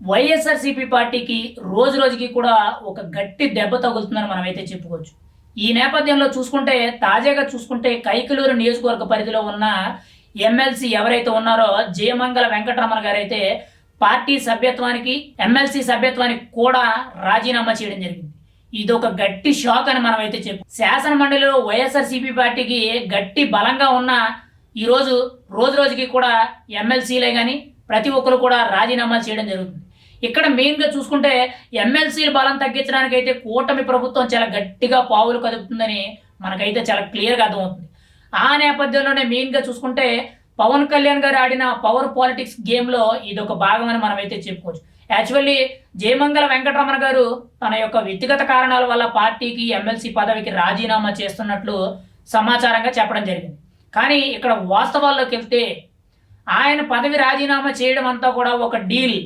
వైఎస్ఆర్సీపీ పార్టీకి రోజు రోజుకి కూడా ఒక గట్టి దెబ్బ తగులుతుందని మనమైతే చెప్పుకోవచ్చు. ఈ నేపథ్యంలో చూసుకుంటే తాజాగా చూసుకుంటే కైకలూరు నియోజకవర్గ పరిధిలో ఉన్న ఎమ్మెల్సీ ఎవరైతే ఉన్నారో జయమంగళ వెంకటరమణ గారైతే పార్టీ సభ్యత్వానికి ఎమ్మెల్సీ సభ్యత్వానికి కూడా రాజీనామా చేయడం జరిగింది. ఇది ఒక గట్టి షాక్ అని మనం అయితే చెప్పు శాసన మండలిలో వైఎస్ఆర్సీపీ పార్టీకి గట్టి బలంగా ఉన్న ఈరోజు రోజు రోజుకి కూడా ఎమ్మెల్సీలే కానీ ప్రతి ఒక్కరు కూడా రాజీనామా చేయడం జరుగుతుంది. ఇక్కడ మెయిన్గా చూసుకుంటే ఎమ్మెల్సీల బలం తగ్గించడానికి అయితే కూటమి ప్రభుత్వం చాలా గట్టిగా పావులు కదుపుతుందని మనకైతే చాలా క్లియర్గా అర్థమవుతుంది. ఆ నేపథ్యంలోనే మెయిన్గా చూసుకుంటే పవన్ కళ్యాణ్ గారు ఆడిన పవర్ పాలిటిక్స్ గేమ్లో ఇది ఒక భాగమని మనం అయితే చెప్పుకోవచ్చు. యాక్చువల్లీ జయమంగళ వెంకటరమణ గారు తన యొక్క వ్యక్తిగత కారణాల వల్ల పార్టీకి ఎమ్మెల్సీ పదవికి రాజీనామా చేస్తున్నట్లు సమాచారంగా చెప్పడం జరిగింది. కానీ ఇక్కడ వాస్తవాల్లోకి వెళ్తే ఆయన పదవి రాజీనామా చేయడం అంతా కూడా ఒక డీల్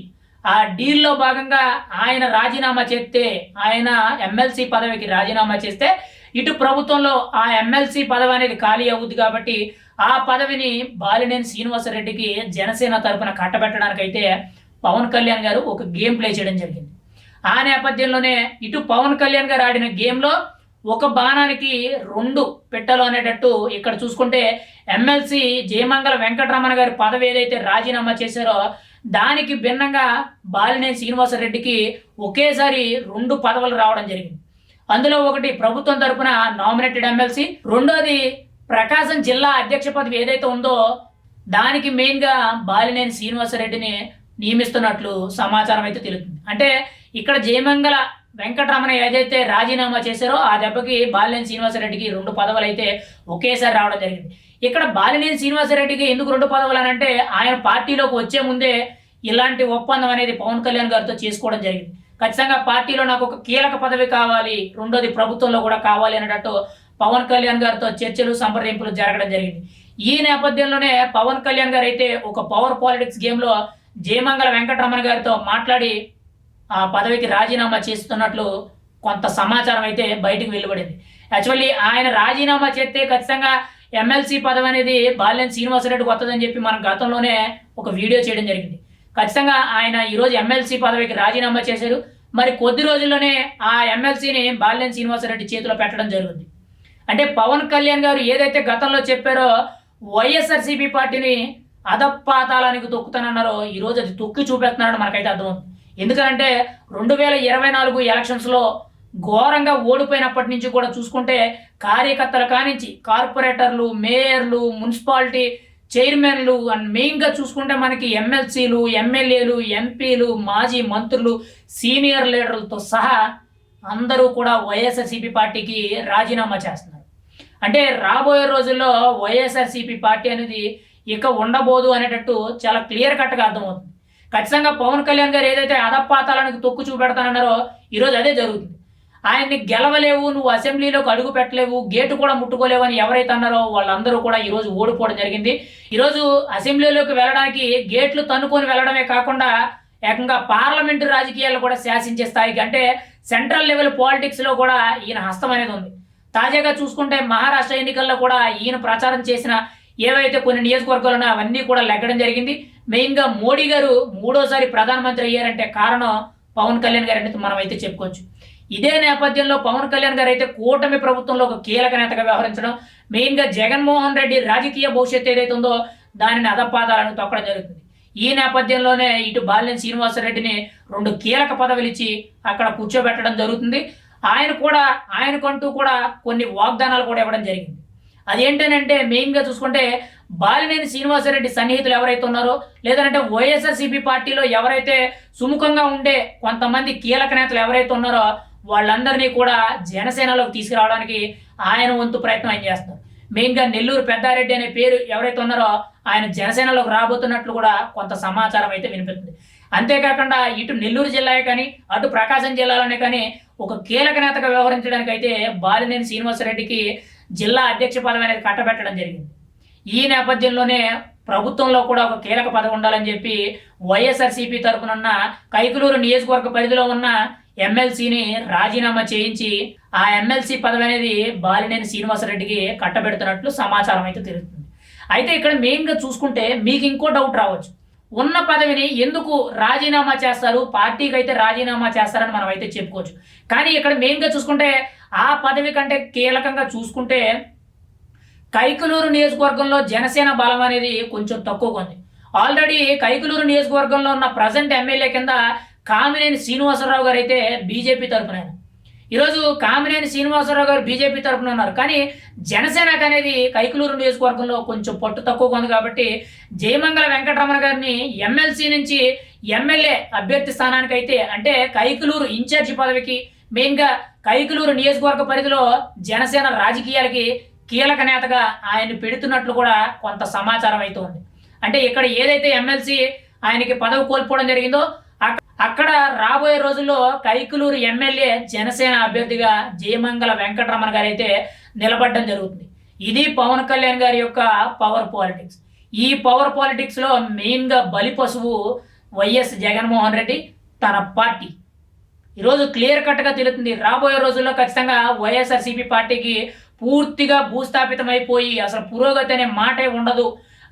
ఆ డీల్లో భాగంగా ఆయన రాజీనామా చేస్తే ఆయన ఎమ్మెల్సీ పదవికి రాజీనామా చేస్తే ఇటు ప్రభుత్వంలో ఆ ఎమ్మెల్సీ పదవి అనేది ఖాళీ అవుద్ది కాబట్టి ఆ పదవిని బాలినేని శ్రీనివాసరెడ్డికి జనసేన తరఫున కట్టబెట్టడానికైతే పవన్ కళ్యాణ్ గారు ఒక గేమ్ ప్లే చేయడం జరిగింది. ఆ నేపథ్యంలోనే ఇటు పవన్ కళ్యాణ్ గారు ఆడిన గేమ్లో ఒక బాణానికి రెండు పెట్టలు అనేటట్టు ఇక్కడ చూసుకుంటే ఎమ్మెల్సీ జయమంగళ వెంకటరమణ గారి పదవి ఏదైతే రాజీనామా చేశారో దానికి భిన్నంగా బాలినేని శ్రీనివాసరెడ్డికి ఒకేసారి రెండు పదవులు రావడం జరిగింది. అందులో ఒకటి ప్రభుత్వం తరపున నామినేటెడ్ ఎమ్మెల్సీ రెండోది ప్రకాశం జిల్లా అధ్యక్ష పదవి ఏదైతే ఉందో దానికి మెయిన్గా బాలినేని శ్రీనివాసరెడ్డిని నియమిస్తున్నట్లు సమాచారం అయితే తెలుస్తుంది. అంటే ఇక్కడ జయమంగళ వెంకటరమణ ఏదైతే రాజీనామా చేశారో ఆ దెబ్బకి బాలినేని శ్రీనివాసరెడ్డికి రెండు పదవులు అయితే ఒకేసారి రావడం జరిగింది. ఇక్కడ బాలినేని శ్రీనివాసరెడ్డికి ఎందుకు రెండు పదవులు అని అంటే ఆయన పార్టీలోకి వచ్చే ముందే ఇలాంటి ఒప్పందం అనేది పవన్ కళ్యాణ్ గారితో చేసుకోవడం జరిగింది. ఖచ్చితంగా పార్టీలో నాకు ఒక కీలక పదవి కావాలి రెండోది ప్రభుత్వంలో కూడా కావాలి అనేటట్టు పవన్ కళ్యాణ్ గారితో చర్చలు సంప్రదింపులు జరగడం జరిగింది. ఈ నేపథ్యంలోనే పవన్ కళ్యాణ్ గారు అయితే ఒక పవర్ పాలిటిక్స్ గేమ్లో జయమంగళ వెంకటరమణ గారితో మాట్లాడి ఆ పదవికి రాజీనామా చేస్తున్నట్లు కొంత సమాచారం అయితే బయటకు వెలువడింది. యాక్చువల్లీ ఆయన రాజీనామా చేస్తే ఖచ్చితంగా ఎమ్మెల్సీ పదవి అనేది బాల్యం శ్రీనివాసరెడ్డికి వస్తుందని చెప్పి మనం గతంలోనే ఒక వీడియో చేయడం జరిగింది. ఖచ్చితంగా ఆయన ఈరోజు ఎమ్మెల్సీ పదవికి రాజీనామా చేశారు. మరి కొద్ది రోజుల్లోనే ఆ ఎమ్మెల్సీని బాల్యం శ్రీనివాసరెడ్డి చేతిలో పెట్టడం జరుగుతుంది. అంటే పవన్ కళ్యాణ్ గారు ఏదైతే గతంలో చెప్పారో వైఎస్ఆర్సీపీ పార్టీని అధపాతాలానికి తొక్కుతానన్నారో ఈరోజు అది తొక్కి చూపెడుతున్నారని మనకైతే అర్థమవుతుంది. ఎందుకంటే రెండు వేల ఇరవై నాలుగు ఎలక్షన్స్లో ఘోరంగా ఓడిపోయినప్పటి నుంచి కూడా చూసుకుంటే కార్యకర్తల కానించి కార్పొరేటర్లు మేయర్లు మున్సిపాలిటీ చైర్మన్లు అండ్ మెయిన్గా చూసుకుంటే మనకి ఎమ్మెల్సీలు ఎమ్మెల్యేలు ఎంపీలు మాజీ మంత్రులు సీనియర్ లీడర్లతో సహా అందరూ కూడా వైఎస్ఆర్సీపీ పార్టీకి రాజీనామా చేస్తున్నారు. అంటే రాబోయే రోజుల్లో వైఎస్ఆర్సీపీ పార్టీ అనేది ఇక ఉండబోదు అనేటట్టు చాలా క్లియర్ కట్గా అర్థమవుతుంది. ఖచ్చితంగా పవన్ కళ్యాణ్ గారు ఏదైతే అధపాతాలకు తొక్కు చూపెడతానన్నారో ఈరోజు అదే జరుగుతుంది. ఆయన్ని గెలవలేవు నువ్వు అసెంబ్లీలోకి అడుగు పెట్టలేవు గేటు కూడా ముట్టుకోలేవు అని ఎవరైతే అన్నారో వాళ్ళందరూ కూడా ఈరోజు ఓడిపోవడం జరిగింది. ఈరోజు అసెంబ్లీలోకి వెళ్ళడానికి గేట్లు తన్నుకొని వెళ్ళడమే కాకుండా ఏకంగా పార్లమెంటు రాజకీయాలు కూడా శాసించే స్థాయికి అంటే సెంట్రల్ లెవెల్ పాలిటిక్స్లో కూడా ఈయన హస్తం అనేది ఉంది. తాజాగా చూసుకుంటే మహారాష్ట్ర ఎన్నికల్లో కూడా ఈయన ప్రచారం చేసిన ఏవైతే కొన్ని నియోజకవర్గాలు ఉన్నాయో అవన్నీ కూడా లెగ్గడం జరిగింది. మెయిన్గా మోడీ గారు మూడోసారి ప్రధానమంత్రి అయ్యారంటే కారణం పవన్ కళ్యాణ్ గారు అనేది మనం అయితే చెప్పుకోవచ్చు. ఇదే నేపథ్యంలో పవన్ కళ్యాణ్ గారు అయితే కూటమి ప్రభుత్వంలో ఒక కీలక నేతగా వ్యవహరించడం మెయిన్గా జగన్మోహన్ రెడ్డి రాజకీయ భవిష్యత్తు ఏదైతే ఉందో దానిని అధపాదాలను తొక్కడం జరుగుతుంది. ఈ నేపథ్యంలోనే ఇటు బాలినేని శ్రీనివాసరెడ్డిని రెండు కీలక పదవులు ఇచ్చి అక్కడ కూర్చోబెట్టడం జరుగుతుంది. ఆయన కూడా ఆయనకంటూ కూడా కొన్ని వాగ్దానాలు కూడా ఇవ్వడం జరిగింది. అదేంటనంటే మెయిన్గా చూసుకుంటే బాలినేని శ్రీనివాసరెడ్డి సన్నిహితులు ఎవరైతే ఉన్నారో లేదంటే వైఎస్ఆర్సీపీ పార్టీలో ఎవరైతే సుముఖంగా ఉండే కొంతమంది కీలక నేతలు ఎవరైతే ఉన్నారో వాళ్ళందరినీ కూడా జనసేనలోకి తీసుకురావడానికి ఆయన వంతు ప్రయత్నం ఆయన చేస్తారు మెయిన్గా నెల్లూరు పెద్దారెడ్డి అనే పేరు ఎవరైతే ఉన్నారో ఆయన జనసేనలోకి రాబోతున్నట్లు కూడా కొంత సమాచారం అయితే వినిపిస్తుంది. అంతేకాకుండా ఇటు నెల్లూరు జిల్లా కానీ అటు ప్రకాశం జిల్లాలోనే కానీ ఒక కీలక నేతగా వ్యవహరించడానికి అయితే బాలినేని శ్రీనివాసరెడ్డికి జిల్లా అధ్యక్ష పదవి అనేది కట్టబెట్టడం జరిగింది. ఈ నేపథ్యంలోనే ప్రభుత్వంలో కూడా ఒక కీలక పదవి ఉండాలని చెప్పి వైఎస్ఆర్సీపీ తరపునున్న కైకులూరు నియోజకవర్గ పరిధిలో ఉన్న ఎమ్మెల్సీని రాజీనామా చేయించి ఆ ఎమ్మెల్సీ పదవి అనేది బాలినేని శ్రీనివాసరెడ్డికి కట్టబెడుతున్నట్లు సమాచారం అయితే తెలుస్తుంది. అయితే ఇక్కడ మెయిన్గా చూసుకుంటే మీకు ఇంకో డౌట్ రావచ్చు. ఉన్న పదవిని ఎందుకు రాజీనామా చేస్తారు? పార్టీకి అయితే రాజీనామా చేస్తారని మనం అయితే చెప్పుకోవచ్చు. కానీ ఇక్కడ మెయిన్గా చూసుకుంటే ఆ పదవి కంటే కీలకంగా చూసుకుంటే కైకలూరు నియోజకవర్గంలో జనసేన బలం అనేది కొంచెం తక్కువగా ఉంది. ఆల్రెడీ కైకలూరు నియోజకవర్గంలో ఉన్న ప్రజెంట్ ఎమ్మెల్యే కింద కామినేని శ్రీనివాసరావు గారు అయితే బీజేపీ తరపున ఈరోజు కామినేని శ్రీనివాసరావు గారు బీజేపీ తరపున ఉన్నారు. కానీ జనసేనకు అనేది కైకలూరు నియోజకవర్గంలో కొంచెం పట్టు తక్కువగా ఉంది కాబట్టి జయమంగళ వెంకటరమణ గారిని ఎమ్మెల్సీ నుంచి ఎమ్మెల్యే అభ్యర్థి స్థానానికి అయితే అంటే కైకలూరు ఇన్ఛార్జి పదవికి మెయిన్గా కైకలూరు నియోజకవర్గ పరిధిలో జనసేన రాజకీయాలకి కీలక నేతగా ఆయన్ని పెడుతున్నట్లు కూడా కొంత సమాచారం అయితే ఉంది. అంటే ఇక్కడ ఏదైతే ఎమ్మెల్సీ ఆయనకి పదవి కోల్పోవడం జరిగిందో అక్కడ రాబోయే రోజుల్లో కైకులూరు ఎమ్మెల్యే జనసేన అభ్యర్థిగా జయమంగళ వెంకటరమణ గారు అయితే నిలబడడం జరుగుతుంది. ఇది పవన్ కళ్యాణ్ గారి యొక్క పవర్ పాలిటిక్స్. ఈ పవర్ పాలిటిక్స్లో మెయిన్గా బలి పశువు వైఎస్ జగన్మోహన్ రెడ్డి తన పార్టీ. ఈరోజు క్లియర్ కట్గా తెలుస్తుంది. రాబోయే రోజుల్లో ఖచ్చితంగా వైఎస్ఆర్సీపీ పార్టీకి పూర్తిగా భూస్థాపితమైపోయి అసలు పురోగతి అనే మాటే ఉండదు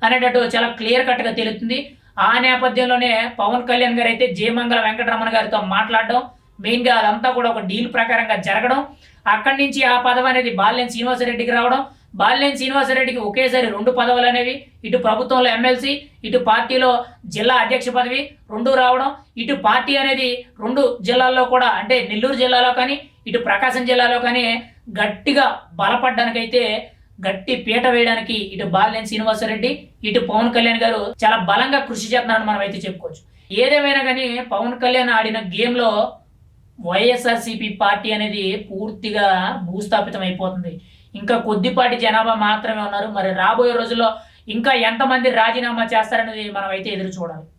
అనేటట్టు చాలా క్లియర్ కట్గా తెలుస్తుంది. ఆ నేపథ్యంలోనే పవన్ కళ్యాణ్ గారు అయితే జయమంగళ వెంకటరమణ గారితో మాట్లాడడం మెయిన్గా అదంతా కూడా ఒక డీల్ ప్రకారంగా జరగడం అక్కడి నుంచి ఆ పదవి అనేది బాల్యం శ్రీనివాసరెడ్డికి రావడం. బాల్యం శ్రీనివాసరెడ్డికి ఒకేసారి రెండు పదవులు అనేవి ఇటు ప్రభుత్వంలో ఎమ్మెల్సీ ఇటు పార్టీలో జిల్లా అధ్యక్ష పదవి రెండు రావడం. ఇటు పార్టీ అనేది రెండు జిల్లాల్లో కూడా అంటే నెల్లూరు జిల్లాలో కానీ ఇటు ప్రకాశం జిల్లాలో కానీ గట్టిగా బలపడ్డానికైతే గట్టి పీట వేయడానికి ఇటు బాలినేని శ్రీనివాసరెడ్డి ఇటు పవన్ కళ్యాణ్ గారు చాలా బలంగా కృషి చేస్తున్నారని మనం అయితే చెప్పుకోవచ్చు. ఏదేమైనా కానీ పవన్ కళ్యాణ్ ఆడిన గేమ్లో వైఎస్ఆర్సీపీ పార్టీ అనేది పూర్తిగా భూస్థాపితం అయిపోతుంది. ఇంకా కొద్దిపాటి జనాభా మాత్రమే ఉన్నారు. మరి రాబోయే రోజుల్లో ఇంకా ఎంతమంది రాజీనామా చేస్తారనేది మనం అయితే ఎదురు చూడాలి.